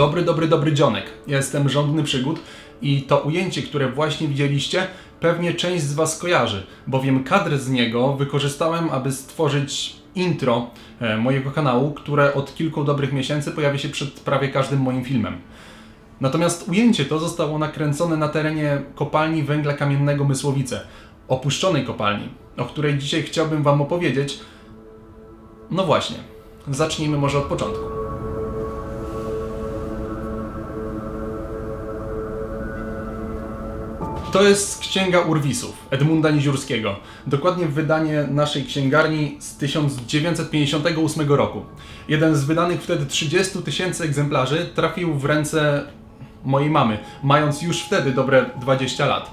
Dobry, dobry, dobry dzionek. Jestem Rządny Przygód i to ujęcie, które właśnie widzieliście, pewnie część z Was kojarzy, bowiem kadr z niego wykorzystałem, aby stworzyć intro e, mojego kanału, które od kilku dobrych miesięcy pojawia się przed prawie każdym moim filmem. Natomiast ujęcie to zostało nakręcone na terenie kopalni węgla kamiennego Mysłowice, opuszczonej kopalni, o której dzisiaj chciałbym Wam opowiedzieć. No właśnie, zacznijmy może od początku. To jest Księga Urwisów Edmunda Niziurskiego. Dokładnie wydanie naszej księgarni z 1958 roku. Jeden z wydanych wtedy 30 tysięcy egzemplarzy trafił w ręce mojej mamy, mając już wtedy dobre 20 lat.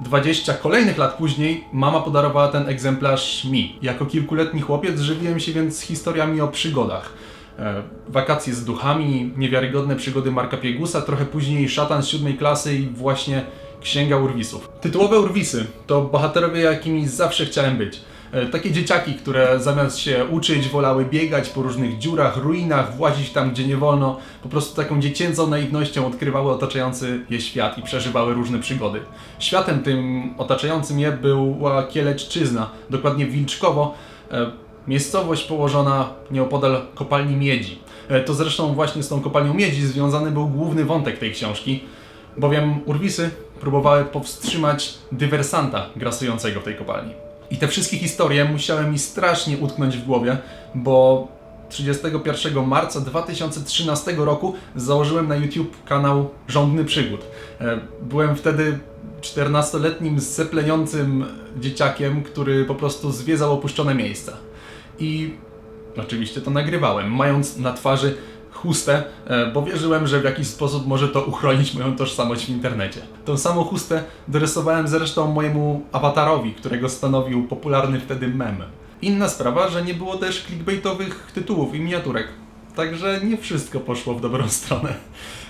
20 kolejnych lat później mama podarowała ten egzemplarz mi. Jako kilkuletni chłopiec żywiłem się więc historiami o przygodach. E, wakacje z duchami, niewiarygodne przygody Marka Piegusa, trochę później szatan z siódmej klasy i właśnie Księga Urwisów. Tytułowe Urwisy to bohaterowie, jakimi zawsze chciałem być. E, Takie dzieciaki, które zamiast się uczyć, wolały biegać po różnych dziurach, ruinach, włazić tam, gdzie nie wolno. Po prostu taką dziecięcą naiwnością odkrywały otaczający je świat i przeżywały różne przygody. Światem tym otaczającym je była Kieleczczyzna, dokładnie Wilczkowo, e, miejscowość położona nieopodal kopalni miedzi. E, To zresztą właśnie z tą kopalnią miedzi związany był główny wątek tej książki, bowiem Urwisy próbowały powstrzymać dywersanta grasującego w tej kopalni. I te wszystkie historie musiały mi strasznie utknąć w głowie, bo 31 marca 2013 roku założyłem na YouTube kanał Rządny Przygód. E, Byłem wtedy 14-letnim zepleniącym dzieciakiem, który po prostu zwiedzał opuszczone miejsca. I oczywiście to nagrywałem, mając na twarzy chustę, e, bo wierzyłem, że w jakiś sposób może to uchronić moją tożsamość w internecie. Tą samą chustę dorysowałem zresztą mojemu awatarowi, którego stanowił popularny wtedy mem. Inna sprawa, że nie było też clickbaitowych tytułów i miniaturek. Także nie wszystko poszło w dobrą stronę.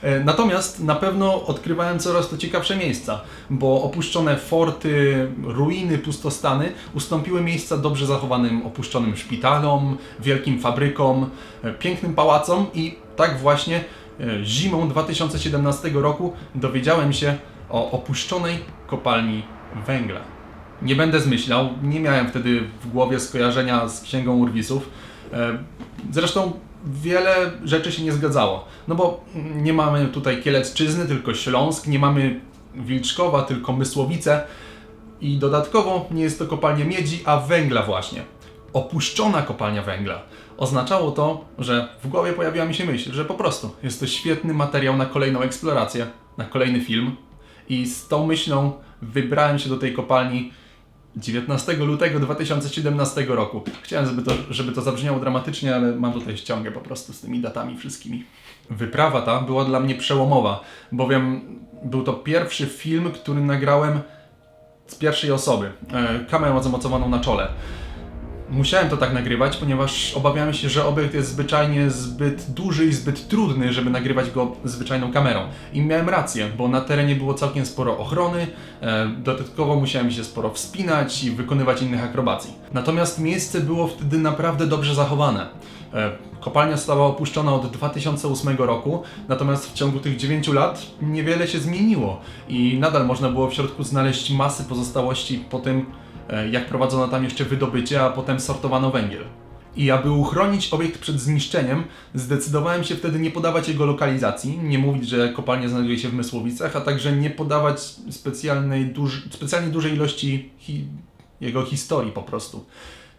E, Natomiast na pewno odkrywałem coraz to ciekawsze miejsca, bo opuszczone forty, ruiny, pustostany ustąpiły miejsca dobrze zachowanym opuszczonym szpitalom, wielkim fabrykom, e, pięknym pałacom i tak właśnie e, zimą 2017 roku dowiedziałem się o opuszczonej kopalni węgla. Nie będę zmyślał, nie miałem wtedy w głowie skojarzenia z Księgą Urwisów. Zresztą wiele rzeczy się nie zgadzało. No bo nie mamy tutaj Kielecczyzny, tylko Śląsk, nie mamy Wilczkowa, tylko Mysłowice i dodatkowo nie jest to kopalnia miedzi, a węgla właśnie. Opuszczona kopalnia węgla. Oznaczało to, że w głowie pojawiła mi się myśl, że po prostu jest to świetny materiał na kolejną eksplorację, na kolejny film. I z tą myślą wybrałem się do tej kopalni 19 lutego 2017 roku. Chciałem, żeby to, żeby to zabrzmiało dramatycznie, ale mam tutaj ściągę po prostu z tymi datami wszystkimi. Wyprawa ta była dla mnie przełomowa, bowiem był to pierwszy film, który nagrałem z pierwszej osoby, e, kamerą zamocowaną na czole. Musiałem to tak nagrywać, ponieważ obawiałem się, że obiekt jest zwyczajnie zbyt duży i zbyt trudny, żeby nagrywać go zwyczajną kamerą. I miałem rację, bo na terenie było całkiem sporo ochrony, e, dodatkowo musiałem się sporo wspinać i wykonywać innych akrobacji. Natomiast miejsce było wtedy naprawdę dobrze zachowane. E, Kopalnia została opuszczona od 2008 roku, natomiast w ciągu tych 9 lat niewiele się zmieniło i nadal można było w środku znaleźć masy pozostałości po tym, jak prowadzono tam jeszcze wydobycie, a potem sortowano węgiel. I aby uchronić obiekt przed zniszczeniem, zdecydowałem się wtedy nie podawać jego lokalizacji, nie mówić, że kopalnia znajduje się w Mysłowicach, a także nie podawać specjalnej, specjalnie dużej ilości hi, jego historii po prostu.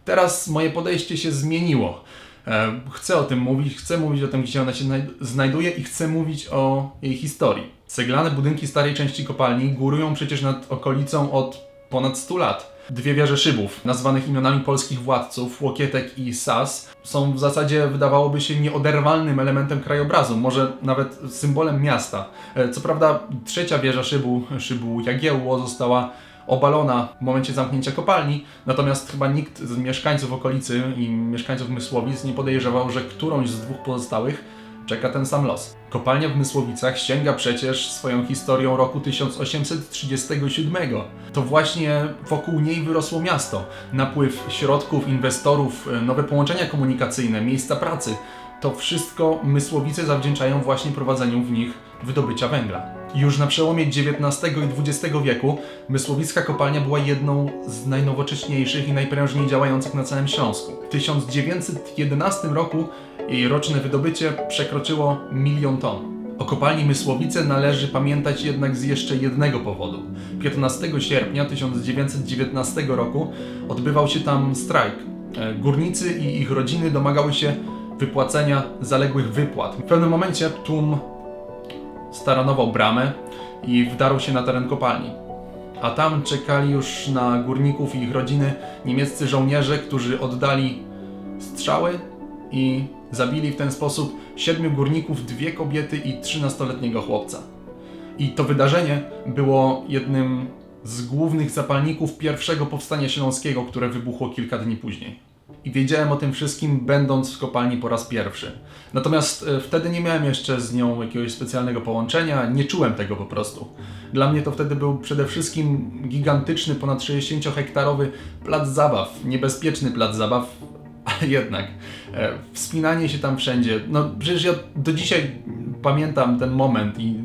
Teraz moje podejście się zmieniło. E, Chcę o tym mówić, chcę mówić o tym, gdzie ona się znaj- znajduje i chcę mówić o jej historii. Ceglane budynki starej części kopalni górują przecież nad okolicą od ponad 100 lat. Dwie wieże szybów, nazwanych imionami polskich władców, Łokietek i Sas, są w zasadzie, wydawałoby się, nieoderwalnym elementem krajobrazu, może nawet symbolem miasta. E, Co prawda, trzecia wieża szybu, szybu Jagiełło, została obalona w momencie zamknięcia kopalni, natomiast chyba nikt z mieszkańców okolicy i mieszkańców Mysłowic nie podejrzewał, że którąś z dwóch pozostałych czeka ten sam los. Kopalnia w Mysłowicach sięga przecież swoją historią roku 1837. To właśnie wokół niej wyrosło miasto. Napływ środków, inwestorów, e, nowe połączenia komunikacyjne, miejsca pracy. to wszystko Mysłowice zawdzięczają właśnie prowadzeniu w nich wydobycia węgla. Już na przełomie XIX i XX wieku Mysłowicka kopalnia była jedną z najnowocześniejszych i najprężniej działających na całym Śląsku. W 1911 roku jej roczne wydobycie przekroczyło milion ton. O kopalni Mysłowice należy pamiętać jednak z jeszcze jednego powodu. 15 sierpnia 1919 roku odbywał się tam strajk. E, Górnicy i ich rodziny domagały się wypłacenia zaległych wypłat. W pewnym momencie tłum staranował bramę i wdarł się na teren kopalni. A tam czekali już na górników i ich rodziny niemieccy żołnierze, którzy oddali strzały i zabili w ten sposób siedmiu górników, dwie kobiety i trzynastoletniego chłopca. I to wydarzenie było jednym z głównych zapalników pierwszego powstania śląskiego, które wybuchło kilka dni później. I wiedziałem o tym wszystkim, będąc w kopalni po raz pierwszy. Natomiast e, wtedy nie miałem jeszcze z nią jakiegoś specjalnego połączenia, nie czułem tego po prostu. Dla mnie to wtedy był przede wszystkim gigantyczny, ponad 60-hektarowy plac zabaw, niebezpieczny plac zabaw, ale jednak e, wspinanie się tam wszędzie. No przecież ja do dzisiaj pamiętam ten moment i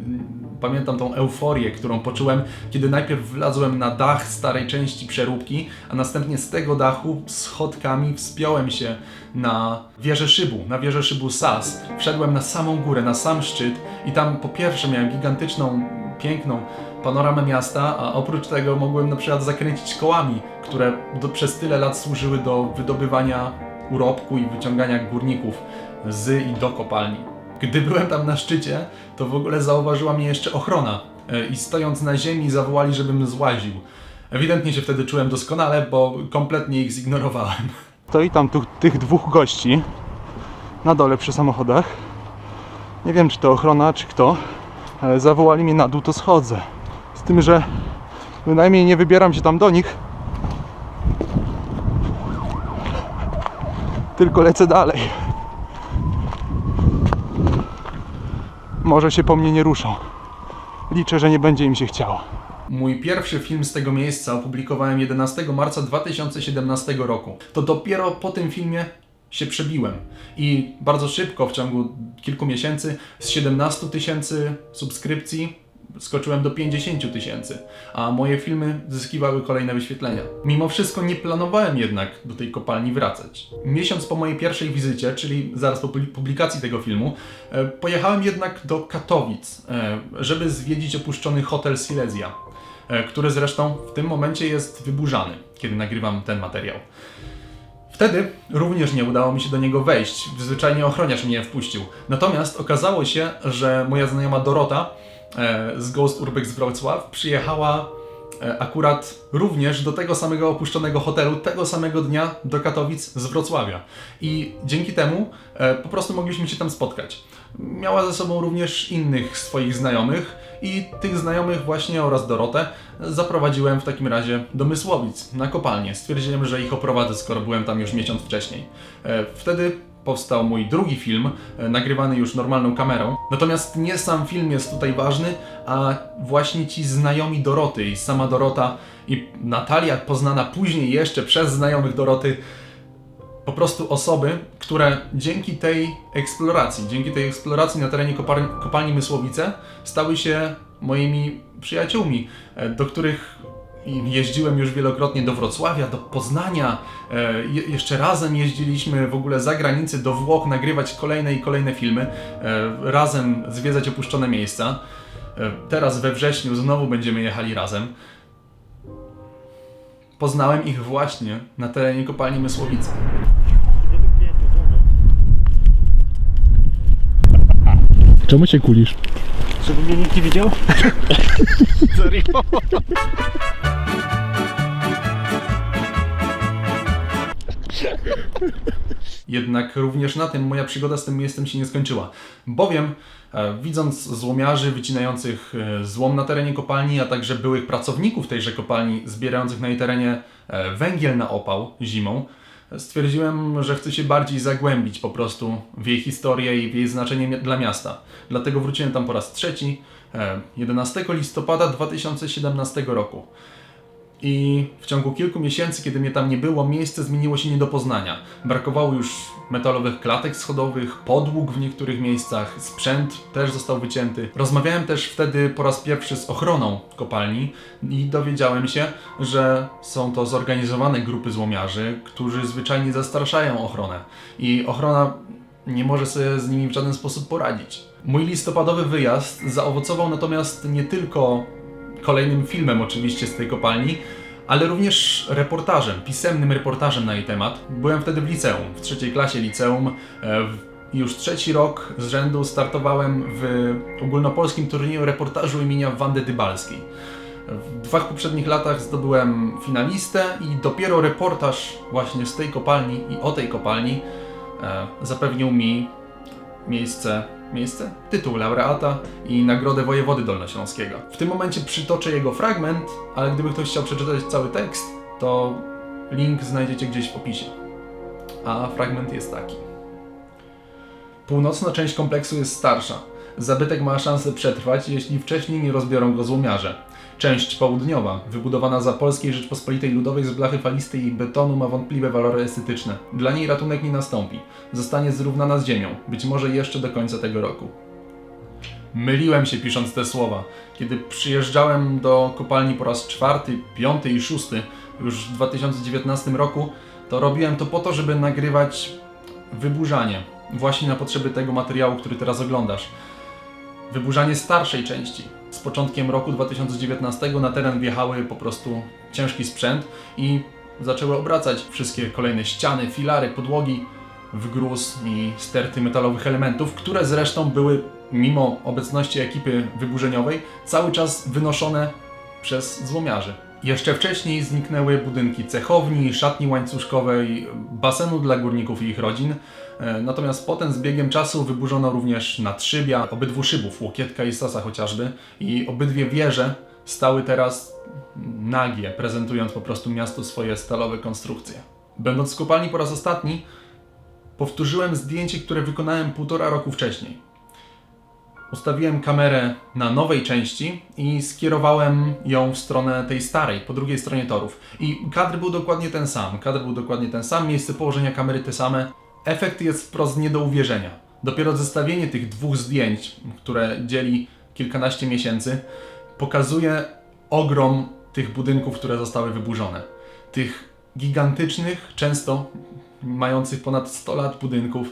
pamiętam tą euforię, którą poczułem, kiedy najpierw wlazłem na dach starej części przeróbki, a następnie z tego dachu schodkami wspiąłem się na wieżę szybu, na wieżę szybu SAS. Wszedłem na samą górę, na sam szczyt i tam po pierwsze miałem gigantyczną, piękną panoramę miasta, a oprócz tego mogłem na przykład zakręcić kołami, które do, przez tyle lat służyły do wydobywania urobku i wyciągania górników z i do kopalni. Gdy byłem tam na szczycie, to w ogóle zauważyła mnie jeszcze ochrona e, i stojąc na ziemi zawołali, żebym złaził. Ewidentnie się wtedy czułem doskonale, bo kompletnie ich zignorowałem. Stoi tam tu, tych dwóch gości na dole przy samochodach. Nie wiem, czy to ochrona, czy kto, ale zawołali mnie na dół, to schodzę. Z tym, że bynajmniej nie wybieram się tam do nich, tylko lecę dalej. Może się po mnie nie ruszą. Liczę, że nie będzie im się chciało. Mój pierwszy film z tego miejsca opublikowałem 11 marca 2017 roku. To dopiero po tym filmie się przebiłem. I bardzo szybko, w ciągu kilku miesięcy, z 17 tysięcy subskrypcji skoczyłem do 50 tysięcy, a moje filmy zyskiwały kolejne wyświetlenia. Mimo wszystko nie planowałem jednak do tej kopalni wracać. Miesiąc po mojej pierwszej wizycie, czyli zaraz po publi- publikacji tego filmu, e, pojechałem jednak do Katowic, e, żeby zwiedzić opuszczony hotel Silesia, e, który zresztą w tym momencie jest wyburzany, kiedy nagrywam ten materiał. Wtedy również nie udało mi się do niego wejść. Zwyczajnie ochroniarz mnie wpuścił. Natomiast okazało się, że moja znajoma Dorota z Ghost Urbex Wrocław przyjechała e, akurat również do tego samego opuszczonego hotelu, tego samego dnia do Katowic z Wrocławia. I dzięki temu e, po prostu mogliśmy się tam spotkać. Miała ze sobą również innych swoich znajomych i tych znajomych właśnie oraz Dorotę zaprowadziłem w takim razie do Mysłowic, na kopalnię. Stwierdziłem, że ich oprowadzę, skoro byłem tam już miesiąc wcześniej. E, Wtedy powstał mój drugi film, e, nagrywany już normalną kamerą. Natomiast nie sam film jest tutaj ważny, a właśnie ci znajomi Doroty i sama Dorota i Natalia, poznana później jeszcze przez znajomych Doroty, po prostu osoby, które dzięki tej eksploracji, dzięki tej eksploracji na terenie kopar- kopalni Mysłowice stały się moimi przyjaciółmi, e, do których jeździłem już wielokrotnie do Wrocławia, do Poznania. e, je- Jeszcze razem jeździliśmy w ogóle za granicę do Włoch nagrywać kolejne i kolejne filmy, e, razem zwiedzać opuszczone miejsca. Teraz we wrześniu znowu będziemy jechali razem. Poznałem ich właśnie na terenie kopalni Mysłowice. Czemu się kulisz? Żeby mnie nikt nie widział? Jednak również na tym moja przygoda z tym miastem się nie skończyła. Bowiem, e, widząc złomiarzy wycinających e, złom na terenie kopalni, a także byłych pracowników tejże kopalni zbierających na jej terenie e, węgiel na opał zimą, stwierdziłem, że chcę się bardziej zagłębić po prostu w jej historię i w jej znaczenie dla miasta. Dlatego wróciłem tam po raz trzeci, e, 11 listopada 2017 roku. I w ciągu kilku miesięcy, kiedy mnie tam nie było, miejsce zmieniło się nie do poznania. Brakowało już metalowych klatek schodowych, podłóg w niektórych miejscach, sprzęt też został wycięty. Rozmawiałem też wtedy po raz pierwszy z ochroną kopalni i dowiedziałem się, że są to zorganizowane grupy złomiarzy, którzy zwyczajnie zastraszają ochronę. I ochrona nie może sobie z nimi w żaden sposób poradzić. Mój listopadowy wyjazd zaowocował natomiast nie tylko kolejnym filmem oczywiście z tej kopalni, ale również reportażem, pisemnym reportażem na jej temat. Byłem wtedy w liceum, w trzeciej klasie liceum. E, Już trzeci rok z rzędu startowałem w ogólnopolskim turnieju reportażu imienia Wandy Dybalskiej. W dwóch poprzednich latach zdobyłem finalistę i dopiero reportaż właśnie z tej kopalni i o tej kopalni e, zapewnił mi miejsce, miejsce? Tytuł laureata i nagrodę wojewody dolnośląskiego. W tym momencie przytoczę jego fragment, ale gdyby ktoś chciał przeczytać cały tekst, to link znajdziecie gdzieś w opisie. A fragment jest taki. Północna część kompleksu jest starsza. Zabytek ma szansę przetrwać, jeśli wcześniej nie rozbiorą go złomiarze. Część południowa, wybudowana za Polskiej Rzeczpospolitej Ludowej z blachy falistej i betonu, ma wątpliwe walory estetyczne. Dla niej ratunek nie nastąpi. Zostanie zrównana z ziemią, być może jeszcze do końca tego roku. Myliłem się pisząc te słowa. Kiedy przyjeżdżałem do kopalni po raz czwarty, piąty i szósty, już w 2019 roku, to robiłem to po to, żeby nagrywać wyburzanie, właśnie na potrzeby tego materiału, który teraz oglądasz. Wyburzanie starszej części. Z początkiem roku 2019 na teren wjechały po prostu ciężki sprzęt i zaczęły obracać wszystkie kolejne ściany, filary, podłogi w gruz i sterty metalowych elementów, które zresztą były, mimo obecności ekipy wyburzeniowej, cały czas wynoszone przez złomiarzy. Jeszcze wcześniej zniknęły budynki cechowni, szatni łańcuszkowej, basenu dla górników i ich rodzin. E, Natomiast potem z biegiem czasu wyburzono również nadszybia obydwu szybów, Łokietka i Sasa chociażby. I obydwie wieże stały teraz nagie, prezentując po prostu miastu swoje stalowe konstrukcje. Będąc w kopalni po raz ostatni, powtórzyłem zdjęcie, które wykonałem półtora roku wcześniej. Ustawiłem kamerę na nowej części i skierowałem ją w stronę tej starej, po drugiej stronie torów. I kadr był dokładnie ten sam. Kadr był dokładnie ten sam, miejsce położenia kamery te same. Efekt jest wprost nie do uwierzenia. Dopiero zestawienie tych dwóch zdjęć, które dzieli kilkanaście miesięcy, pokazuje ogrom tych budynków, które zostały wyburzone. Tych gigantycznych, często mających ponad 100 lat budynków,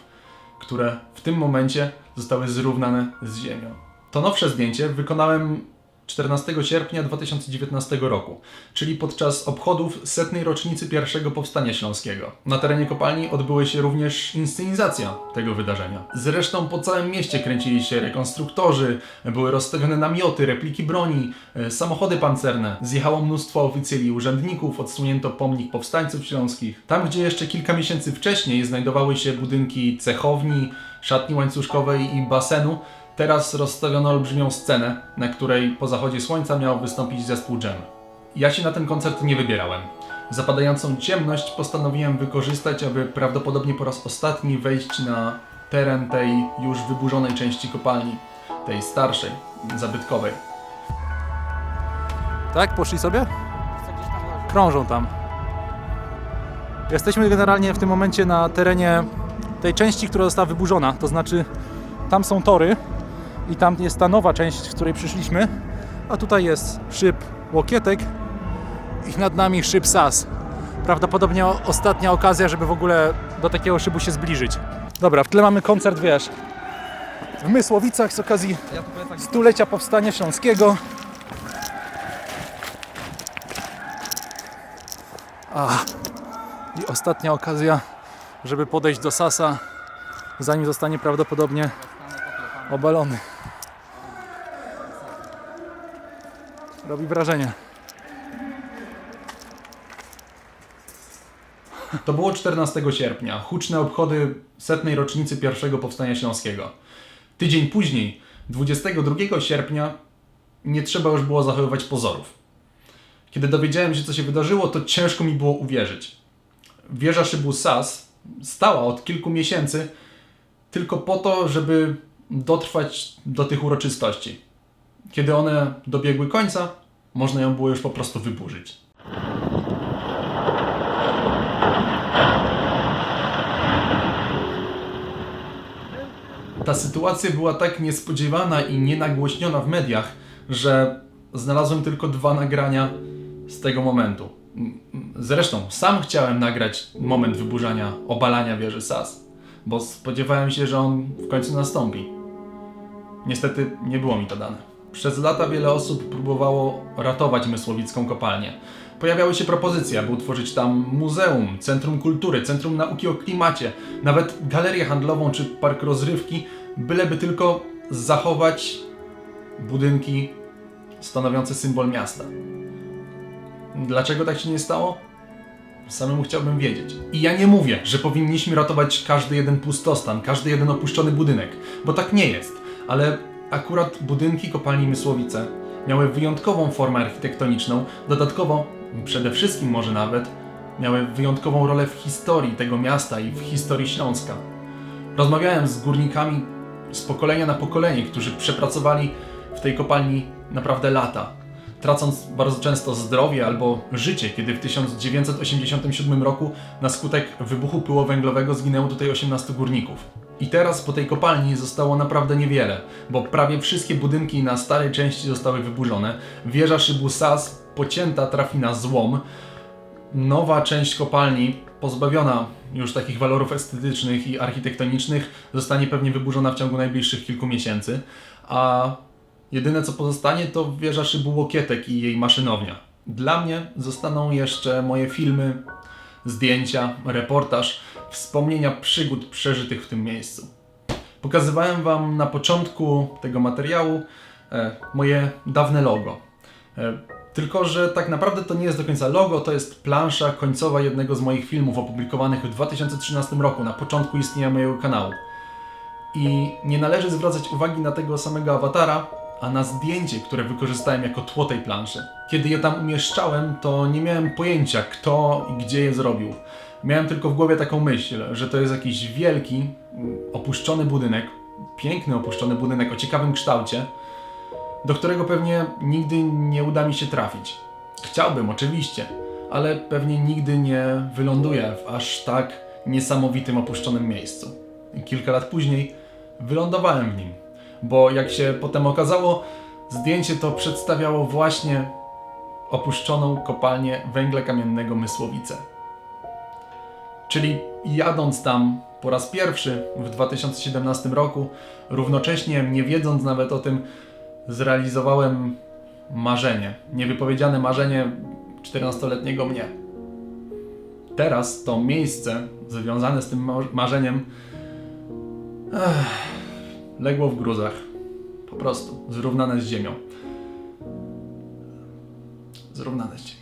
które w tym momencie zostały zrównane z ziemią. To nowsze zdjęcie wykonałem 14 sierpnia 2019 roku, czyli podczas obchodów setnej rocznicy pierwszego powstania śląskiego. Na terenie kopalni odbyły się również inscenizacja tego wydarzenia. Zresztą po całym mieście kręcili się rekonstruktorzy, były rozstawione namioty, repliki broni, e, samochody pancerne. Zjechało mnóstwo oficjeli i urzędników, odsunięto pomnik powstańców śląskich. Tam, gdzie jeszcze kilka miesięcy wcześniej znajdowały się budynki cechowni, szatni łańcuszkowej i basenu, Teraz rozstawiono olbrzymią scenę, na której po zachodzie słońca miał wystąpić zespół Jam. Ja się na ten koncert nie wybierałem. Zapadającą ciemność postanowiłem wykorzystać, aby prawdopodobnie po raz ostatni wejść na teren tej już wyburzonej części kopalni, tej starszej, zabytkowej. Tak? Poszli sobie? Krążą tam. Jesteśmy generalnie w tym momencie na terenie tej części, która została wyburzona. To znaczy, tam są tory i tam jest ta nowa część, w której przyszliśmy. A tutaj jest szyb łokietek i nad nami szyb sas. Prawdopodobnie ostatnia okazja, żeby w ogóle do takiego szybu się zbliżyć. Dobra, w tle mamy koncert, wiesz, w Mysłowicach z okazji stulecia Powstania Śląskiego. A, I ostatnia okazja, żeby podejść do Sasa, zanim zostanie prawdopodobnie obalony. Robi wrażenie. To było 14 sierpnia, huczne obchody setnej rocznicy pierwszego powstania śląskiego. Tydzień później, 22 sierpnia, nie trzeba już było zachowywać pozorów. Kiedy dowiedziałem się, co się wydarzyło, to ciężko mi było uwierzyć. Wieża szybu SAS stała od kilku miesięcy tylko po to, żeby dotrwać do tych uroczystości. Kiedy one dobiegły końca, można ją było już po prostu wyburzyć. Ta sytuacja była tak niespodziewana i nienagłośniona w mediach, że znalazłem tylko dwa nagrania z tego momentu. Zresztą sam chciałem nagrać moment wyburzania, obalania wieży SAS, bo spodziewałem się, że on w końcu nastąpi. Niestety nie było mi to dane. Przez lata wiele osób próbowało ratować Mysłowicką kopalnię. Pojawiały się propozycje, aby utworzyć tam muzeum, centrum kultury, centrum nauki o klimacie, nawet galerię handlową czy park rozrywki, byleby tylko zachować budynki stanowiące symbol miasta. Dlaczego tak się nie stało? Samemu chciałbym wiedzieć. I ja nie mówię, że powinniśmy ratować każdy jeden pustostan, każdy jeden opuszczony budynek, bo tak nie jest. Ale akurat budynki kopalni Mysłowice miały wyjątkową formę architektoniczną, dodatkowo, przede wszystkim może nawet, miały wyjątkową rolę w historii tego miasta i w historii Śląska. Rozmawiałem z górnikami z pokolenia na pokolenie, którzy przepracowali w tej kopalni naprawdę lata, tracąc bardzo często zdrowie albo życie, kiedy w 1987 roku na skutek wybuchu pyłowęglowego zginęło tutaj 18 górników. I teraz po tej kopalni zostało naprawdę niewiele, bo prawie wszystkie budynki na starej części zostały wyburzone. Wieża szybu SAS pocięta trafi na złom, nowa część kopalni, pozbawiona już takich walorów estetycznych i architektonicznych, zostanie pewnie wyburzona w ciągu najbliższych kilku miesięcy, a jedyne co pozostanie to wieża szybu Łokietek i jej maszynownia. Dla mnie zostaną jeszcze moje filmy, zdjęcia, reportaż, wspomnienia przygód przeżytych w tym miejscu. Pokazywałem Wam na początku tego materiału e, moje dawne logo. E, tylko, że tak naprawdę to nie jest do końca logo, to jest plansza końcowa jednego z moich filmów opublikowanych w 2013 roku, na początku istnienia mojego kanału. I nie należy zwracać uwagi na tego samego awatara, a na zdjęcie, które wykorzystałem jako tło tej planszy. Kiedy je tam umieszczałem, to nie miałem pojęcia, kto i gdzie je zrobił. Miałem tylko w głowie taką myśl, że to jest jakiś wielki, opuszczony budynek, piękny opuszczony budynek o ciekawym kształcie, do którego pewnie nigdy nie uda mi się trafić. Chciałbym, oczywiście, ale pewnie nigdy nie wyląduję w aż tak niesamowitym opuszczonym miejscu. Kilka lat później wylądowałem w nim, bo jak się potem okazało, zdjęcie to przedstawiało właśnie opuszczoną kopalnię węgla kamiennego Mysłowice. Czyli jadąc tam po raz pierwszy w 2017 roku, równocześnie nie wiedząc nawet o tym, zrealizowałem marzenie, niewypowiedziane marzenie 14-letniego mnie. Teraz to miejsce związane z tym ma- marzeniem ech, legło w gruzach. Po prostu zrównane z ziemią. Zrównane z ziemią.